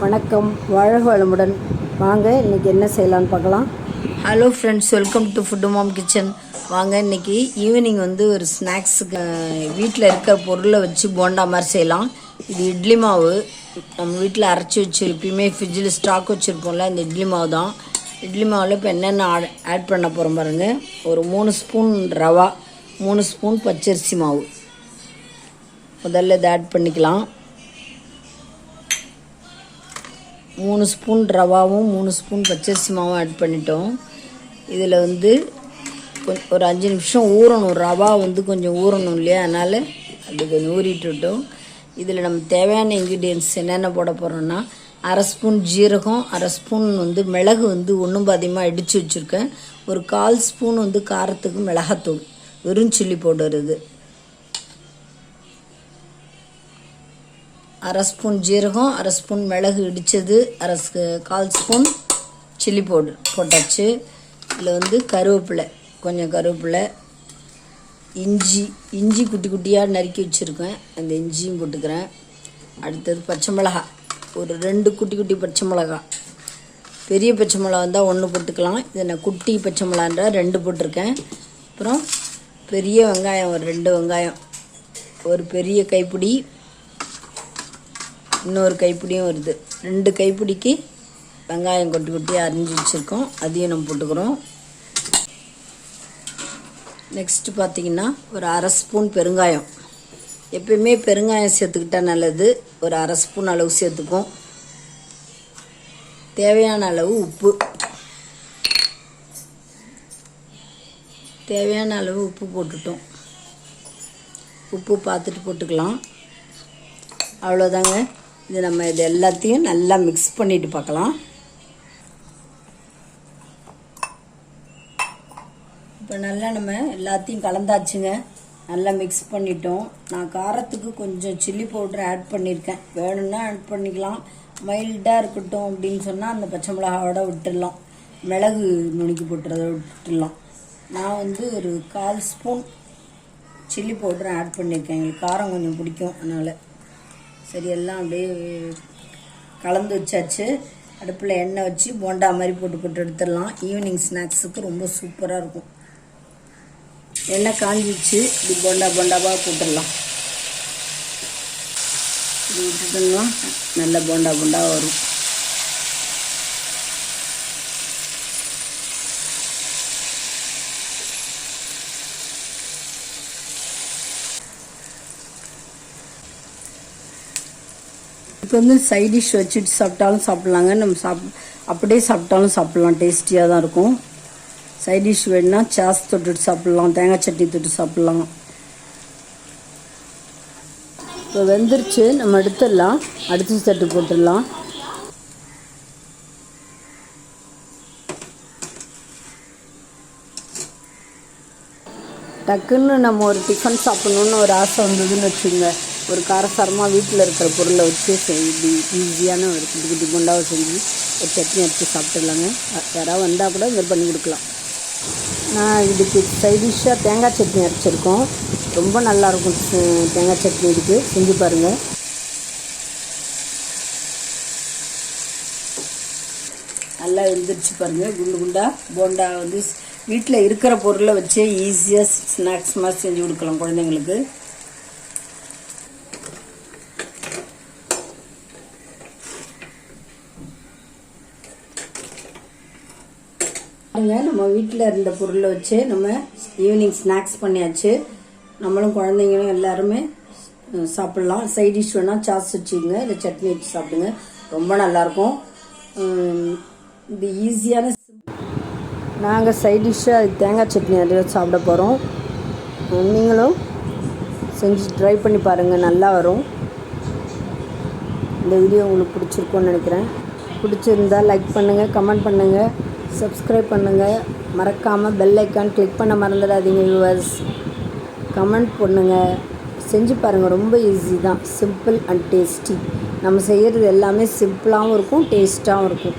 வணக்கம் வாழ்க வளமுடன். வாங்க இன்றைக்கி என்ன செய்யலான்னு பார்க்கலாம். Hello friends welcome to food mom kitchen வாங்க இன்றைக்கி ஈவினிங் வந்து ஒரு ஸ்நாக்ஸுக்கு வீட்டில் இருக்கிற பொருளை வச்சு போண்டா மாதிரி செய்யலாம். இது இட்லி மாவு. நம்ம வீட்டில் அரைச்சி வச்சு எப்பயுமே ஃப்ரிட்ஜில் ஸ்டாக் வச்சுருப்போம்ல இந்த இட்லி மாவு தான். இட்லி மாவில் இப்போ என்னென்ன ஆட் பண்ண போகிறோம் பாருங்கள் ஒரு மூணு ஸ்பூன் ரவா மூணு ஸ்பூன் பச்சரிசி மாவு. முதல்ல இதை ஆட் பண்ணிக்கலாம். மூணு ஸ்பூன் ரவாவும் மூணு ஸ்பூன் பச்சரிசி மாவும் ஆட் பண்ணிட்டோம். இதில் வந்து ஒரு அஞ்சு நிமிஷம் ஊறணும். ரவா வந்து கொஞ்சம் ஊறணும் இல்லையா? அதனால் அது கொஞ்சம் ஊறிட்டு விட்டோம். இதில் நம்ம தேவையான இன்க்ரீடியன்ஸ் என்னென்ன போட போகிறோன்னா அரை ஸ்பூன் ஜீரகம் அரை ஸ்பூன் வந்து மிளகு வந்து ஒன்றும் பாதியமாக இடித்து வச்சுருக்கேன். ஒரு கால் ஸ்பூன் வந்து காரத்துக்கு மிளகாத்தூள் வெறும் சில்லி பவுடர் இது. அரை ஸ்பூன் ஜீரகம் அரை ஸ்பூன் மிளகு இடித்தது அரை கால் ஸ்பூன் சில்லி பவுடர் போட்டாச்சு. இதில் வந்து கருவேப்பிலை கொஞ்சம் கருவேப்பிலை இஞ்சி இஞ்சி குட்டி குட்டியாக நறுக்கி வச்சுருக்கேன். அந்த இஞ்சியும் போட்டுக்கிறேன். அடுத்தது பச்சை மிளகா ஒரு ரெண்டு குட்டி குட்டி பச்சை மிளகா. பெரிய பச்சை மிளகா இருந்தால் ஒன்று போட்டுக்கலாம். இதை நான் குட்டி பச்சை மிளகான்றால் ரெண்டு போட்டிருக்கேன். அப்புறம் பெரிய வெங்காயம் ஒரு ரெண்டு வெங்காயம். ஒரு பெரிய கைப்பிடி இன்னொரு கைப்பிடியும் வருது. ரெண்டு கைப்பிடிக்கு வெங்காயம் கொட்டி கொட்டி அரிஞ்சு வச்சுருக்கோம். அதையும் நம்ம போட்டுக்கிறோம். நெக்ஸ்ட்டு பார்த்தீங்கன்னா ஒரு அரை ஸ்பூன் பெருங்காயம். எப்பயுமே பெருங்காயம் சேர்த்துக்கிட்டா நல்லது. ஒரு அரை ஸ்பூன் அளவு சேர்த்துக்கும் தேவையான அளவு உப்பு. தேவையான அளவு உப்பு போட்டுட்டோம். உப்பு பார்த்துட்டு போட்டுக்கலாம். அவ்வளோதாங்க. இது நம்ம இது எல்லாத்தையும் நல்லா மிக்ஸ் பண்ணிட்டு பார்க்கலாம். இப்போ நல்லா நம்ம எல்லாத்தையும் கலந்தாச்சுங்க. நல்லா மிக்ஸ் பண்ணிட்டோம். நான் காரத்துக்கு கொஞ்சம் சில்லி பவுடர் ஆட் பண்ணியிருக்கேன் வேணும்னா ஆட் பண்ணிக்கலாம். மைல்டாக இருக்கட்டும் அப்படின்னு சொன்னால் அந்த பச்சை மிளகாவோட விட்டுடலாம் மிளகு நுணுக்கி போட்டுறத விட்டுடலாம் நான் வந்து ஒரு கால் ஸ்பூன் சில்லி பவுடர் ஆட் பண்ணியிருக்கேன் எங்களுக்கு காரம் கொஞ்சம் பிடிக்கும் அதனால். சரி எல்லாம் அப்படியே கலந்து வச்சாச்சு. அடுப்பில் எண்ணெய் வச்சு போண்டா மாதிரி போட்டு போட்டு எடுத்துடலாம். ஈவினிங் ஸ்நாக்ஸுக்கு ரொம்ப சூப்பராக இருக்கும். எண்ணெய் காஞ்சிச்சு இப்படி போண்டா போண்டாவாக போட்டுடலாம். இப்படி விட்டுட்டோம்னா நல்ல போண்டா போண்டாக வரும். இப்போ வந்து சைட் டிஷ் வச்சுட்டு சாப்பிட்டாலும் சாப்பிட்லாங்க. நம்ம சாப் அப்படியே சாப்பிட்டாலும் சாப்பிட்லாம். டேஸ்டியாக தான் இருக்கும். சைட் டிஷ் வேணுன்னா சாஸ் தொட்டுட்டு சாப்பிட்லாம். தேங்காய் சட்னி தொட்டு சாப்பிட்லாம். இப்போ வெந்துருச்சு. நம்ம எடுத்துடலாம். அடுத்த தட்டு போட்டுடலாம். டக்குன்னு நம்ம ஒரு டிஃபன் சாப்பிட்ணுன்னு ஒரு ஆசை வந்ததுன்னு வச்சுங்க ஒரு காரசாரமாக வீட்டில் இருக்கிற பொருளை வச்சு செய்~ ஈஸியான ஒரு குட்டி குட்டி குண்டாவை செஞ்சு ஒரு சட்னி அடித்து சாப்பிட்டுடலாங்க. யாராவது வந்தால் கூட இது பண்ணி கொடுக்கலாம். நான் இதுக்கு சைடிஷ்ஷாக தேங்காய் சட்னி அரைச்சிருக்கோம். ரொம்ப நல்லாயிருக்கும் தேங்காய் சட்னி இதுக்கு. செஞ்சு பாருங்கள் நல்லா எழுந்திரிச்சு பாருங்கள் குண்டு குண்டா. போண்டா வந்து வீட்டில் இருக்கிற பொருளை வச்சே ஈஸியாக ஸ்நாக்ஸ் மாதிரி செஞ்சு கொடுக்கலாம் குழந்தைங்களுக்கு. பாருங்க நம்ம வீட்டில் இருந்த பொருளை வச்சு நம்ம ஈவினிங் ஸ்நாக்ஸ் பண்ணியாச்சு. நம்மளும் குழந்தைங்களும் எல்லாருமே சாப்பிட்லாம். சைட் டிஷ் வேணால் சாஸ் வச்சுக்கோங்க இல்லை சட்னி வச்சு சாப்பிடுங்க. ரொம்ப நல்லாயிருக்கும். இது ஈஸியான நாங்கள் சைட் டிஷ்ஷாக அதுக்கு தேங்காய் சட்னி நிறைய சாப்பிட போகிறோம் நீங்களும் செஞ்சு ட்ரை பண்ணி பாருங்கள் நல்லா வரும். இந்த வீடியோ உங்களுக்கு பிடிச்சிருக்கும்னு நினைக்கிறேன். பிடிச்சிருந்தா லைக் பண்ணுங்கள் கமெண்ட் பண்ணுங்கள் சப்ஸ்கிரைப் பண்ணுங்கள் மறக்காமல் பெல் ஐக்கான் கிளிக் பண்ண மறந்துடாதீங்க வியூவர்ஸ் கமெண்ட் பண்ணுங்கள் செஞ்சு பாருங்கள் ரொம்ப ஈஸி தான். சிம்பிள் அண்ட் டேஸ்டி நம்ம செய்கிறது எல்லாமே சிம்பிளாகவும் இருக்கும் டேஸ்ட்டாகவும் இருக்கும்.